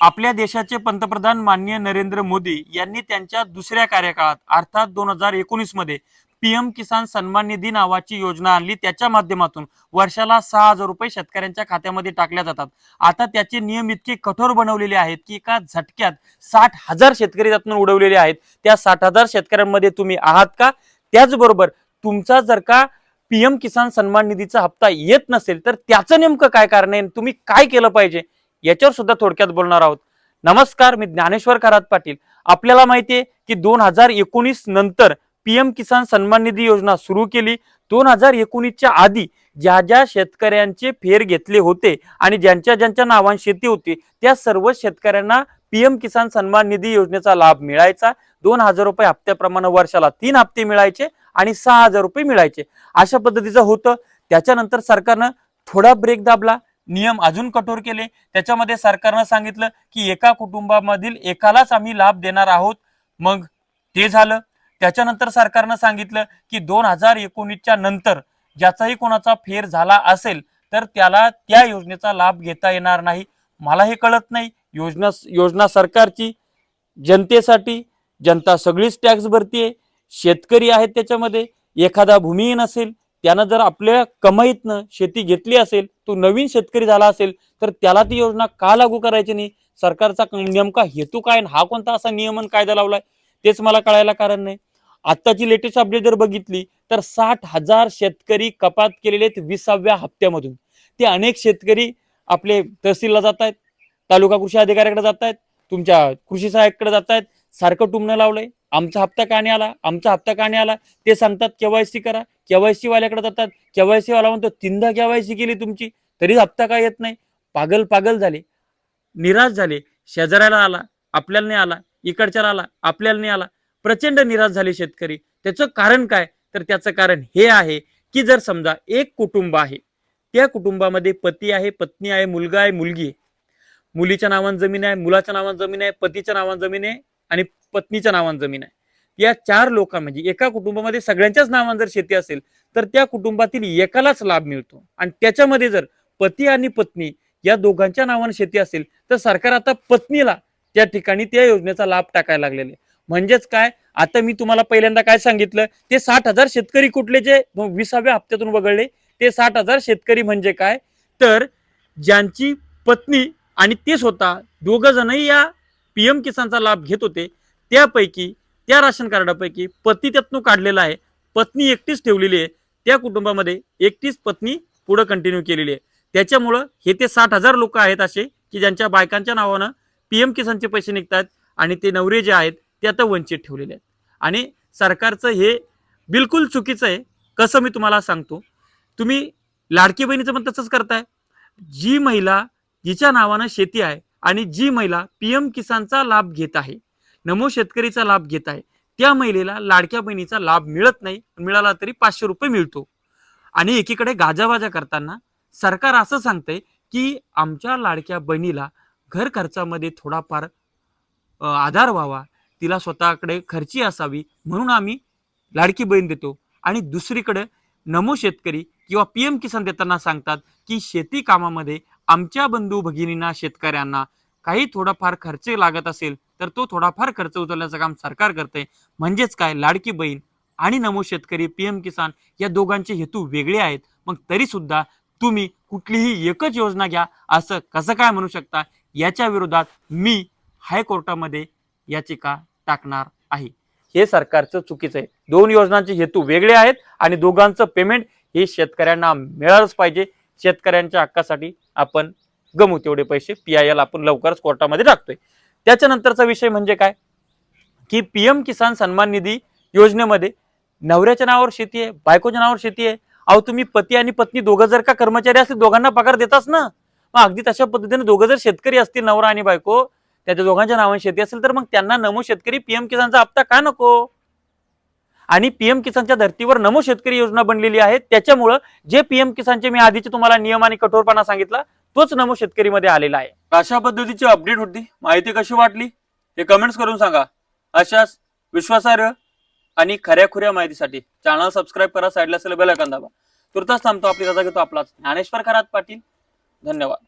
आपल्या देशाचे पंतप्रधान माननीय नरेंद्र मोदी यांनी त्यांच्या दुसऱ्या कार्यकाळात अर्थात दोन हजार एकोणीसमध्ये पीएम किसान सन्मान निधी नावाची योजना आणली. त्याच्या माध्यमातून वर्षाला सहा हजार रुपये शेतकऱ्यांच्या खात्यामध्ये टाकल्या जातात. आता त्याचे नियम इतके कठोर बनवलेले आहेत की एका झटक्यात साठ हजार शेतकरी त्यातून उडवलेले आहेत. त्या साठ हजार शेतकऱ्यांमध्ये तुम्ही आहात का? त्याचबरोबर तुमचा जर का पीएम किसान सन्मान निधीचा हप्ता येत नसेल तर त्याचं नेमकं काय कारण आहे तुम्ही काय केलं पाहिजे? याच्यावर सुद्धा थोडक्यात बोलणार आहोत. नमस्कार मी ज्ञानेश्वर खरात पाटील. आपल्याला माहितीये की दोन हजार एकोणीस नंतर पीएम किसान सन्मान निधी योजना सुरू केली. दोन हजार एकोणीसच्या आधी ज्या ज्या शेतकऱ्यांचे फेर घेतले होते आणि ज्यांच्या ज्यांच्या नावान शेती होती त्या सर्व शेतकऱ्यांना पीएम किसान सन्मान निधी योजनेचा लाभ मिळायचा. दोन हजार रुपये हप्त्याप्रमाणे वर्षाला तीन हप्ते मिळायचे आणि सहा हजार रुपये मिळायचे. अशा पद्धतीचं होतं. त्याच्यानंतर सरकारनं थोडा ब्रेक दाबला. नियम अजून कठोर केले. त्याच्यामध्ये सरकारनं सांगितलं की एका कुटुंबामधील एकालाच आम्ही लाभ देणार आहोत. मग ते झालं. त्याच्यानंतर सरकारनं सांगितलं की दोन हजार एकोणीसच्या नंतर ज्याचाही कोणाचा फेर झाला असेल तर त्याला त्या योजनेचा लाभ घेता येणार नाही. मला हे कळत नाही. योजना योजना सरकारची जनतेसाठी. जनता सगळीच टॅक्स भरतीये. शेतकरी आहेत त्याच्यामध्ये. एखादा भूमिहीन असेल त्यानं जर आपल्या कमाईतनं शेती घेतली असेल तो नवीन शेतकरी झाला असेल तर त्याला ती योजना का लागू करायची नाही? सरकारचा नेमका हेतू काय हा कोणता असा नियमन कायदा लावलाय? तेच मला कळायला कारण नाही. आत्ताची लेटेस्ट अपडेट जर बघितली तर साठ हजार शेतकरी कपात केलेले आहेत विसाव्या हप्त्यामधून. ते अनेक शेतकरी आपले तहसीलला जात आहेत तालुका कृषी अधिकाऱ्याकडे जात आहेत तुमच्या कृषी सहाय्यकडे जात आहेत सारखं टुमणं लावलंय. आमचा हप्ता का नाही आला आमचा हप्ता का नाही आला. ते सांगतात केवायसी करा. केवायसी वाल्याकडे जातात. केवायसी वाला म्हणतो तीनदा केवायसी केली तुमची तरी हप्ता काय येत नाही? पागल पागल झाले. निराश झाले. शेजाऱ्याला आला आपल्याला नाही आला. इकडच्याला आला आपल्याला नाही आला. प्रचंड निराश झाले शेतकरी. त्याचं कारण काय? तर त्याचं कारण हे आहे की जर समजा एक कुटुंब आहे त्या कुटुंबामध्ये पती आहे पत्नी आहे मुलगा आहे मुलगी आहे. मुलीच्या नावान जमीन आहे मुलाच्या नावान जमीन आहे पतीच्या नावान जमीन आहे आणि पत्नीच्या नावान जमीन आहे. या चार लोकां म्हणजे एका कुटुंबामध्ये सगळ्यांच्याच नावान जर शेती असेल तर त्या कुटुंबातील एकालाच लाभ मिळतो. आणि त्याच्यामध्ये जर पती आणि पत्नी या दोघांच्या नावाने शेती असेल तर सरकार आता पत्नीला त्या ठिकाणी त्या योजनेचा लाभ टाकायला लागलेले म्हणजेच काय? आता मी तुम्हाला पहिल्यांदा काय सांगितलं? ते साठ हजार शेतकरी कुठले जे विसाव्या हप्त्यातून वगळले ते साठ हजार शेतकरी म्हणजे काय? तर ज्यांची पत्नी आणि ते स्वतः दोघ जणही या पीएम किसानचा लाभ घेत होते त्यापैकी त्या राशन कार्डापैकी पती त्यातून काढलेला आहे. पत्नी एकटीच ठेवलेली आहे. त्या कुटुंबामध्ये एकटीच पत्नी पुढे कंटिन्यू केलेली आहे. त्याच्यामुळं हे ते साठ हजार लोक आहेत असे की ज्यांच्या बायकांच्या नावानं पीएम किसानचे पैसे निघतात आणि ते नवरे जे आहेत ते आता वंचित ठेवलेले आहेत. आणि सरकारचं हे बिलकुल चुकीचं आहे. कसं मी तुम्हाला सांगतो तुम्ही लाडकी बहिणीचं पण तसंच करताय. जी महिला जिच्या नावानं शेती आहे आणि जी महिला पीएम किसानचा लाभ घेत आहे नमो शेतकरीचा लाभ घेत आहे त्या महिलेला लाडक्या बहिणीचा लाभ मिळत नाही मिळाला तरी पाचशे रुपये मिळतो. आणि एकीकडे गाजाबाजा करताना सरकार असं सांगतंय की आमच्या लाडक्या बहिणीला घर खर्चामध्ये थोडाफार आधार व्हावा तिला स्वतःकडे खर्ची असावी म्हणून आम्ही लाडकी बहीण देतो. आणि दुसरीकडे नमो शेतकरी किंवा पीएम किसान देताना सांगतात की शेती कामामध्ये आमच्या बंधू भगिनींना शेतकऱ्यांना काही थोडाफार खर्च लागत असेल तर तो थोडाफार खर्च उचलण्याचं काम सरकार करते म्हणजेच काय? लाडकी बहीण आणि नमो शेतकरी पीएम किसान या दोघांचे हेतू वेगळे आहेत. मग तरी सुद्धा तुम्ही कुठलीही एकच योजना घ्या असं कसं काय म्हणू शकता? याच्या विरोधात मी हायकोर्टामध्ये याचिका टाकणार आहे. हे सरकारचं चुकीचं आहे. दोन योजनांचे हेतू वेगळे आहेत आणि दोघांचं पेमेंट हे शेतकऱ्यांना मिळालंच पाहिजे. शेतकऱ्यांच्या हक्कासाठी आपण गमू तेवढे पैसे. पी आय एल आपण लवकरच कोर्टामध्ये टाकतोय. त्याच्यानंतरचा विषय म्हणजे काय? की पीएम किसान सन्मान निधी योजनेमध्ये नवऱ्याच्या नावावर शेती आहे बायकोच्या नावावर शेती आहे. अहो तुम्ही पती आणि पत्नी दोघं जर का कर्मचारी असतील दोघांना पगार देताच ना? मग अगदी तशा पद्धतीने दोघं जर शेतकरी असतील नवरा आणि बायको त्याच्या दोघांच्या नावाने शेती असेल तर मग त्यांना नमो शेतकरी पीएम किसानचा हप्ता का नको? आणि पीएम किसानच्या धर्तीवर नमो शेतकरी योजना बनलेली आहे. त्याच्यामुळं जे पीएम किसानचे मी आधीचे तुम्हाला नियम आणि कठोरपणा सांगितला तोच नमो शेतकरी मध्ये आलेला आहे. अशा पद्धतीची अपडेट होती. माहिती कशी वाटली? हे कमेंट्स करून सांगा. अशाच विश्वासार्ह आणि खऱ्याखुऱ्या माहितीसाठी चॅनल सबस्क्राईब करा साईडला असेल बेल आयकॉन दाबा. तुर्तास थांबतो आपली रजा घेतो आपलाच ज्ञानेश्वर खरात पाटील. धन्यवाद.